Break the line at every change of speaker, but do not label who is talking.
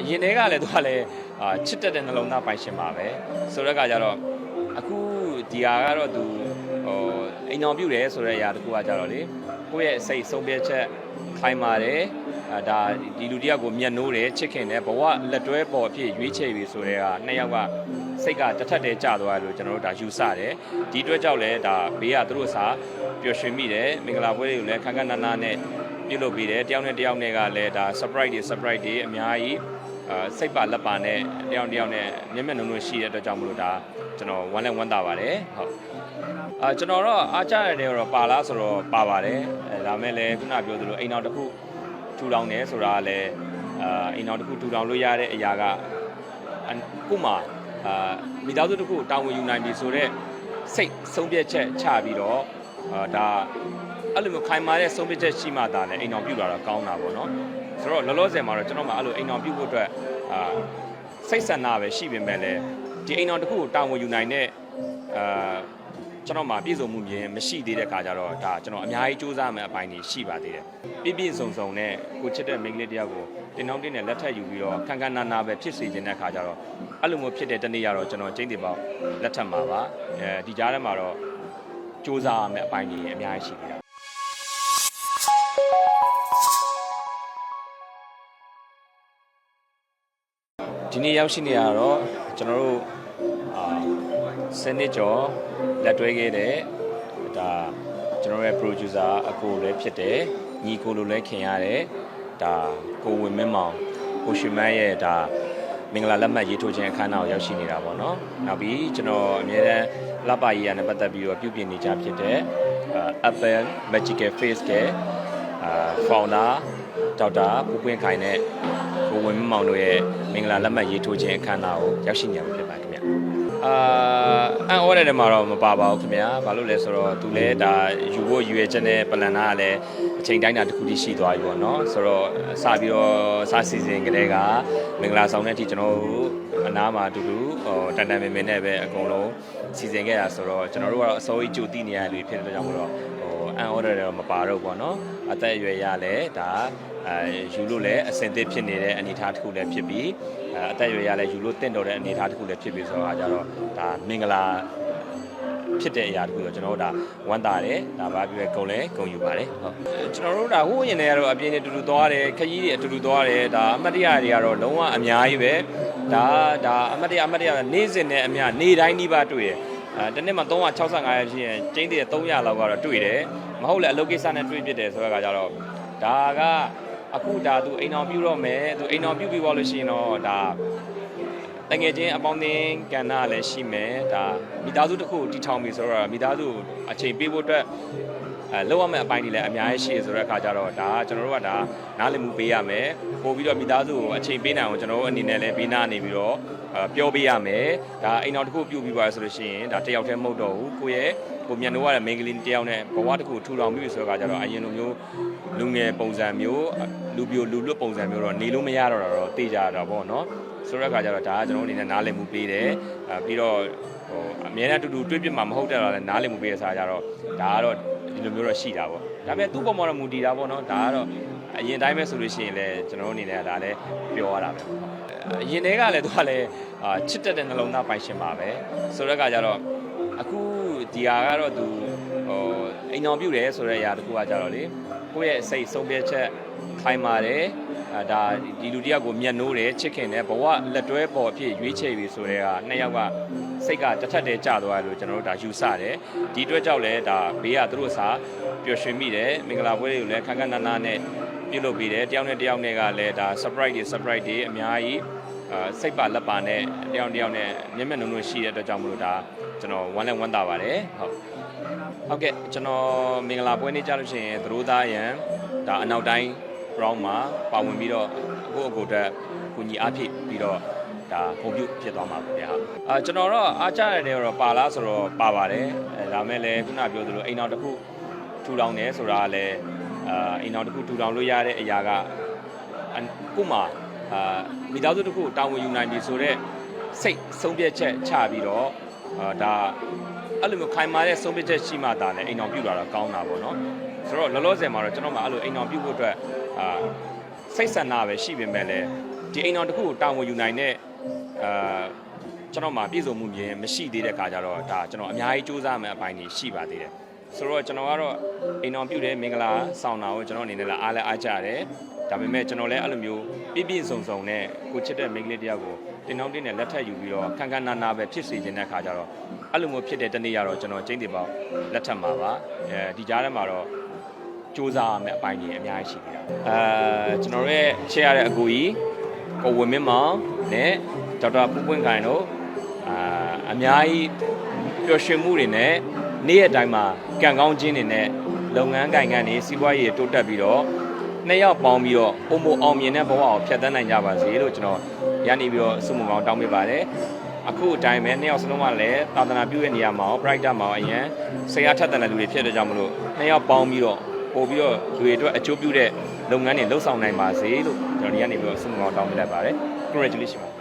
အရင်တည်းကလည်းသူကလည်းအာချစ်တတ်တဲ့နှလုံးသားပိုင်ရှင်ပါပဲဆိုတော့ကကြတော့အခုဒီဟာကတော့သူဟိုအိမ်တော်ပြုတယ်ဆိုတဲ့အရာတစ်ခုကကြတော့လေကိုယ့်ရဲ့စိတ်ဆုံးဖြတ်ချက်ခိုင်းပါတယ်အာဒါဒီလူတယောက်ကိုမျက်နှိုးတယ်ချစ်ခင်တယ်ဘဝလက်တွဲပေါ်အဖြစ်ရွေးချယ်ပြီဆိုတဲ့ကနှစ်ယောက်ကစိတ်ကတစ်ထက်တည်းကြာသွားတယ်လို့ကျွန်တော်တို့ဒါယူဆတယ်ဒီအတွက်ကြောင့်လည်းဒါဘေးကသူတို့စာပျော်ရွှင်မိတယ်မင်္ဂလာပွဲတွေကိုလည်းခန်းခန်းနားနားနဲ့ပြုလုပ်ပေးတယ်တယောက်နဲ့တယောက်နဲ့ကလည်းဒါ surprise တွေ surprise တွေအများကြီးအာ စိတ်ပါလက်ပါနဲ့တယောက်တယောက်နဲ့မျက်မျက်နှုံနှုံရှိတဲ့အတွက်ကြောင့်မလို့ဒါကျွန်တော်ဝမ်းလဲဝမ်းသာပါတယ်ဟုတ်အာကျွန်တော်တော့အားကြရတယ်တော့ပါလားဆိုတော့ပါပါတယ်အဲဒါမဲ့လည်းခုနပြောသလိုအိမ်တော်တစ်ခုထူထောင်တယ်ဆိုတာကလည်းအာအိမ်တော်တစ်ခုထူထောင်လို့ရတဲ့အရာကအန်ခုမှအာမိသားစုတစ်ခုတာဝန်ယူနိုင်ပြီဆိုတော့စိတ်ဆုံးဖြတ်ချက်ချပြီးတော့အာဒါ အဲ့လိုမျိုးခိုင်မာတဲ့ဆုံးဖြတ်ချက်ရှိမှသာလည်းအိမ်တော်ပြုလာတော့ကောင်းတာပေါ့နော်ဆိုတော့လောလောဆယ်မှာတော့ကျွန်တော်မှအဲ့လိုအိမ်တော်ပြုတ်ဖို့အတွက်အာစိတ်ဆန္ဒပဲရှိပေမဲ့လည်းဒီအိမ်တော်တစ်ခုကိုတာဝန်ယူနိုင်တဲ့အာကျွန်တော်မှပြည့်စုံမှုမြင်မရှိသေးတဲ့ခါကျတော့ဒါကျွန်တော်အများကြီးစူးစမ်းမယ့်အပိုင်းတွေရှိပါသေးတယ်ပြည့်ပြည့်စုံစုံနဲ့ကိုချစ်တဲ့မိန်းကလေးတယောက်ကိုတင်နှောင်းတင်းနဲ့လက်ထပ်ယူပြီးတော့ခန်းခန်းနာနာပဲဖြစ်စေခြင်းတဲ့ခါကျတော့အဲ့လိုမျိုးဖြစ်တဲ့တနေ့ကတော့ကျွန်တော်ကျင်းတင်ပေါက်လက်ထပ်မှာပါအဲဒီကြားထဲမှာတော့စူးစမ်းရမယ့်အပိုင်းတွေအများကြီးရှိသေးတာ ဒီနေ့ရောက်ရှိနေရတော့ကျွန်တော်တို့အာစနစ်ကျော်လက်တွဲခဲ့တဲ့ဒါကျွန်တော်ရဲ့ producer အကိုလည်းဖြစ်တယ်ညီကိုလိုလည်းခင်ရတယ်ဒါကိုဝင်မင်းမောင်ကိုရှင်မန်းရဲ့ဒါမင်္ဂလာလက်မှတ်ရေးထိုးခြင်းအခမ်းအနားကိုရောက်ရှိနေတာပေါ့နော်နောက်ပြီးကျွန်တော်အများအားလပကြီးရနဲ့ပတ်သက်ပြီးတော့ပြုပြင်နေကြဖြစ်တဲ့အာ Apple Magical Face ကအာ founder ဒေါက်တာပူပွင့်ခိုင်နဲ့ ကိုဝင်မမောင်တို့ရဲ့မင်္ဂလာလက်မှတ်ရေးထိုးခြင်းအခမ်းအနားကိုရောက်ရှိနေရမှာဖြစ်ပါတယ်ခင်ဗျအာအန်အော်တဲ့မှာတော့မပါပါဘူးခင်ဗျာဘာလို့လဲဆိုတော့သူလည်းဒါယူဖို့ရွေချက်နဲ့ပလန်နာကလည်းအချိန်တိုင်းတာတစ်ခုတည်းရှိသွားပြီပေါ့နော်ဆိုတော့စပြီးတော့စစီစဉ်ကြတဲ့ကမင်္ဂလာဆောင်တဲ့အထိကျွန်တော်တို့အနားမှာအတူတူဟိုတန်တန်မင်မင်နဲ့ပဲအကုန်လုံးစီစဉ်ခဲ့ရဆိုတော့ကျွန်တော်တို့ကတော့အစိုးရကြိုတည်နေရတဲ့လူဖြစ်တဲ့အတွက်ကြောင့်မို့တော့ဟိုအန်အော်တဲ့တော့မပါတော့ဘူးပေါ့နော်အသက်အရွယ်ရလဲဒါ အဲယူလို့လည်းအဆင်သင့်ဖြစ်နေတဲ့အနေအထားတစ်ခုလည်းဖြစ်ပြီးအဲအသက်အရွယ်ရလဲယူလို့တင့်တော်တဲ့အနေအထားတစ်ခုလည်းဖြစ်ပြီးဆိုတော့အားကြတော့ဒါမင်္ဂလာဖြစ်တဲ့အရာတခုတော့ကျွန်တော်တို့ဒါဝမ်းသာတယ်ဒါဘာပြောလဲဂုံလဲဂုံယူပါတယ်ဟုတ်ကျွန်တော်တို့ဒါဟိုးရင်တွေကတော့အပြင်းနဲ့တူတူသွားတယ်ခကြီးတွေအတူတူသွားတယ်ဒါအမတ်တရတွေကတော့လုံးဝအများကြီးပဲဒါဒါအမတ်တရအမတ်တရနေ့စဉ်နဲ့အများနေ့တိုင်းနှိပါတွေ့တယ်အဲတနေ့မှာ365ရက်ရှိရင်ကျင်းတည်း300လောက်ကတော့တွေ့တယ်မဟုတ်လေအလုပ်ကိစ္စနဲ့တွေ့ဖြစ်တယ်ဆိုတော့ကကြတော့ဒါက အခုဒါသူအိမ်အောင်ပြုတော့မယ်သူအိမ်အောင်ပြုပြီးသွားလို့ရှိရင်တော့ဒါတငယ်ချင်းအပေါင်းအသင်းကဏ္ဍလည်းရှိမယ်ဒါမိသားစုတစ်ခုတည်ထောင်ပြီဆိုတော့မိသားစုအချိန်ပေးဖို့အတွက် အဲလောက်ရမယ့်အပိုင်းတွေလည်းအများကြီးရှိရဆိုတဲ့အခါကျတော့ဒါကျွန်တော်တို့ကဒါနားလည်မှုပေးရမယ်ပို့ပြီးတော့မိသားစုကိုအချိန်ပေးနိုင်အောင်ကျွန်တော်တို့အနေနဲ့လည်းဘေးနားနေပြီးတော့အဲပြောပေးရမယ်ဒါအိမ်တော်တစ်ခုပြုတ်ပြီးပါဆိုလို့ရှိရင်ဒါတယောက်တည်းမဟုတ်တော့ဘူးကိုယ့်ရဲ့ကိုမြန်နိုးရတဲ့မိန်းကလေးတယောက်နဲ့ဘဝတစ်ခုထူထောင်ပြီးဆိုတော့အခါကျတော့အရင်လိုမျိုးလူငယ်ပုံစံမျိုးလူပြိုလူလွတ်ပုံစံမျိုးတော့နေလို့မရတော့တာတော့သိကြတာပေါ့နော်ဆိုတော့အခါကျတော့ဒါကကျွန်တော်အနေနဲ့နားလည်မှုပေးတယ်အဲပြီးတော့ဟိုအများနဲ့အတူတူတွေ့ပြမှာမဟုတ်တဲ့တော့လည်းနားလည်မှုပေးရစားကြတော့ဒါကတော့ ဒီလိုမျိုးတော့ရှိတာပေါ့ဒါပေမဲ့သူ့ပုံမှာတော့မူတည်တာပေါ့နော်ဒါကတော့အရင်တိုင်းပဲဆိုလို့ရှိရင်လည်းကျွန်တော်တို့အနေနဲ့ဒါလည်းပြောရတာပဲအရင်တည်းကလည်းသူကလည်းအာချစ်တတ်တဲ့နှလုံးသားပိုင်ရှင်ပါပဲဆိုတော့အခါကျတော့အခုဒီဟာကတော့သူဟိုအိမ်တော်ပြုတ်တယ်ဆိုတဲ့အရာတစ်ခုကကြတော့လေကိုယ့်ရဲ့စိတ်ဆုံးဖြတ်ချက်ခိုင်းပါတယ်အာ ဒါဒီလူတယောက်ကိုမျက်နှိုးတယ်ချစ်ခင်တယ်ဘဝလက်တွဲပေါ်အဖြစ်ရွေးချယ်ပြီဆိုတဲ့ကနှစ်ယောက်ကစိတ်ကတစ်ထက်တည်းကြာသွားတယ်လို့ကျွန်တော်တို့ဒါယူဆတယ်ဒီအတွက်ကြောင့်လည်းဒါဘေးကသူတို့စာပျော်ရွှင်မိတယ်မင်္ဂလာပွဲတွေကိုလည်းခန်းခန်းနာနာနဲ့ပြုလုပ်ပေးတယ်တယောက်နဲ့တယောက်နဲ့ကလည်းဒါ surprise တွေ surprise တွေအများကြီးအာစိတ်ပါလက်ပါနဲ့တယောက်တယောက်နဲ့မျက်မျက်နှုံနှုံရှိတဲ့အတွက်ကြောင့်မလို့ဒါကျွန်တော်ဝမ်းလဲဝမ်းသာပါတယ်ဟုတ်ဟုတ်ကဲ့ကျွန်တော်မင်္ဂလာပွဲနေ့ကြလို့ရှိရင်သတို့သားရန်ဒါအနောက်တိုင်း round မှာပါဝင်ပြီးတော့အခုအကိုတက်ကိုညီအားဖြည့်ပြီးတော့ဒါပုံပြုဖြစ်သွားမှာပါဗျာအာကျွန်တော်တော့အားကြရတယ်တော့ပါလားဆိုတော့ပါပါတယ်အဲဒါမဲ့လည်းခုနပြောသလိုအိမ်တော်တစ်ခုထူထောင်တယ်ဆိုတာကလည်းအာအိမ်တော်တစ်ခုထူထောင်လို့ရတဲ့အရာကအခုမှအာမိသားစုတစ်ခုတာဝန်ယူနိုင်ပြီဆိုတော့စိတ်ဆုံးဖြတ်ချက်ချပြီးတော့အာဒါအဲ့လိုမျိုးခိုင်မာတဲ့ဆုံးဖြတ်ချက်ရှိမှသာလည်းအိမ်တော်ပြုလာတော့ကောင်းတာပေါ့နော်ဆိုတော့လောလောဆယ်မှာတော့ကျွန်တော်မှအဲ့လိုအိမ်တော်ပြုတ်ဖို့အတွက် အာစိတ်ဆန္ဒပဲရှိပေမဲ့လည်းဒီအိမ်တော်တစ်ခုကိုတာဝန်ယူနိုင်တဲ့အာကျွန်တော်မှာပြည့်စုံမှုမြင်မရှိသေးတဲ့ခါကျတော့ဒါကျွန်တော်အများကြီးစူးစမ်းမယ်အပိုင်းကြီးရှိပါသေးတယ်ဆိုတော့ကျွန်တော်ကတော့အိမ်တော်ပြုတ်တဲ့မင်္ဂလာဆောင်တာကိုကျွန်တော်အနေနဲ့လည်းအားလည်းအားကြတယ်ဒါပေမဲ့ကျွန်တော်လည်းအဲ့လိုမျိုးပြည့်ပြည့်စုံစုံနဲ့ကိုချစ်တဲ့မိန်းကလေးတယောက်ကိုတင်တောင်းတင်းနဲ့လက်ထပ်ယူပြီးတော့ခန်းခန်းနာနာပဲဖြစ်စေခြင်းတဲ့ခါကျတော့အဲ့လိုမျိုးဖြစ်တဲ့တနေ့ရတော့ကျွန်တော်ကျင်းတေပေါက်လက်ထပ်မှာပါအဲဒီကြားထဲမှာတော့ စူးစမ်းရမယ့်အပိုင်းကြီးအများကြီးရှိနေတာအဲကျွန်တော်တို့ရဲ့ချစ်ရတဲ့အကူကြီးကိုဝင်းမင်းမောင်နဲ့ဒေါက်တာပူပွင့်ခိုင်တို့အာအများကြီးပျော်ရွှင်မှုတွေနဲ့နေ့ရက်တိုင်းမှာကံကောင်းခြင်းတွေနဲ့လုပ်ငန်းကိုင်ကန်တွေစီးပွားရေးတိုးတက်ပြီးတော့နှစ်ယောက်ပေါင်းပြီးတော့ပုံမအောင်မြင်တဲ့ဘဝကိုဖျက်ဆီးနိုင်ကြပါစေလို့ကျွန်တော်ရနေပြီးတော့ဆုမွန်ကောင်းတောင်းပေးပါတယ်အခုအတိုင်းပဲနှစ်ယောက်စလုံးကလည်းသာသနာပြုတဲ့နေရာမှာရော brighter မှာရောအရင်ဆရာထက်တဲ့လူတွေဖြစ်တဲ့ကြောင့်မလို့နှစ်ယောက်ပေါင်းပြီးတော့ ပို့ပြီးတော့လူတွေအတွက်အကျိုးပြုတဲ့လုပ်ငန်းတွေလှုပ်ဆောင်နိုင်ပါစေလို့ကျွန်တော်ဒီကနေပြီးတော့ဆုမွန်ကောင်းတောင်းပေးလိုက်ပါတယ် congratulations ပါ